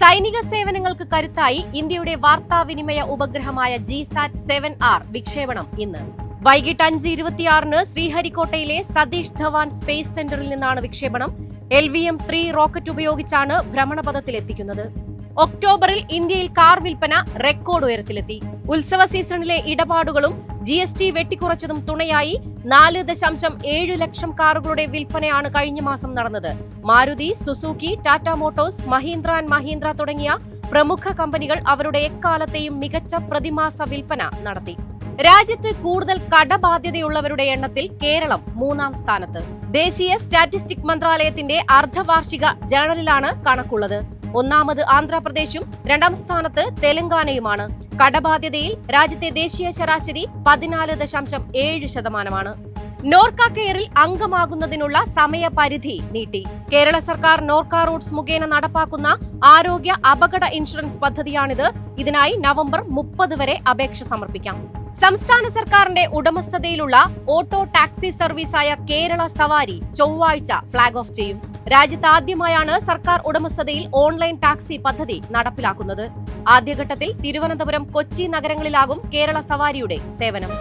സൈനിക സേവനങ്ങൾക്ക് കരുത്തായി ഇന്ത്യയുടെ വാർത്താവിനിമയ ഉപഗ്രഹമായ ജിസാറ്റ് സെവൻ ആർ വിക്ഷേപണം ഇന്ന്. വൈകിട്ട് അഞ്ച് ഇരുപത്തിയാറിന് ശ്രീഹരിക്കോട്ടയിലെ സതീഷ് ധവാൻ സ്പേസ് സെന്ററിൽ നിന്നാണ് വിക്ഷേപണം. L V M three rocket ഉപയോഗിച്ചാണ് ഭ്രമണപഥത്തിലെത്തിക്കുന്നത്. ഒക്ടോബറിൽ ഇന്ത്യയിൽ കാർ വിൽപ്പന റെക്കോർഡ് ഉയരത്തിലെത്തി. ഉത്സവ സീസണിലെ ഇടപാടുകളും ജി എസ് ടി വെട്ടിക്കുറച്ചതും തുണയായി നാല് ദശാംശം ഏഴ് ലക്ഷം കാറുകളുടെ വിൽപ്പനയാണ് കഴിഞ്ഞ മാസം നടന്നത്. Maruti Suzuki Tata Motors Mahindra and Mahindra തുടങ്ങിയ പ്രമുഖ കമ്പനികൾ അവരുടെ എക്കാലത്തെയും മികച്ച പ്രതിമാസ വിൽപ്പന നടത്തി. രാജ്യത്ത് കൂടുതൽ കടബാധ്യതയുള്ളവരുടെ എണ്ണത്തിൽ കേരളം മൂന്നാം സ്ഥാനത്ത്. ദേശീയ സ്റ്റാറ്റിസ്റ്റിക് മന്ത്രാലയത്തിന്റെ അർദ്ധവാർഷിക ജേണലിലാണ് കണക്കുള്ളത്. ഒന്നാമത് ആന്ധ്രാപ്രദേശും രണ്ടാം സ്ഥാനത്ത് തെലങ്കാനയുമാണ്. കടബാധ്യതയിൽ രാജ്യത്തെ ദേശീയ ശരാശരി പതിനാല് ദശാംശം ഏഴ് ശതമാനമാണ്. നോർക്ക കെയറിൽ അംഗമാകുന്നതിനുള്ള സമയപരിധി നീട്ടി. കേരള സർക്കാർ നോർക്ക റൂട്ട്സ് മുഖേന നടപ്പാക്കുന്ന ആരോഗ്യ അപകട ഇൻഷുറൻസ് പദ്ധതിയാണിത്. ഇതിനായി നവംബർ മുപ്പത് വരെ അപേക്ഷ സമർപ്പിക്കാം. സംസ്ഥാന സർക്കാരിന്റെ ഉടമസ്ഥതയിലുള്ള ഓട്ടോ ടാക്സി സർവീസായ കേരള സവാരി ചൊവ്വാഴ്ച ഫ്ളാഗ് ഓഫ് ചെയ്യും. രാജ്യത്ത് ആദ്യമായാണ് സർക്കാർ ഉടമസ്ഥതയിൽ ഓൺലൈൻ ടാക്സി പദ്ധതി നടപ്പിലാക്കുന്നത്. ആദ്യഘട്ടത്തിൽ തിരുവനന്തപുരം കൊച്ചി നഗരങ്ങളിലാകും കേരള സവാരിയുടെ സേവനം.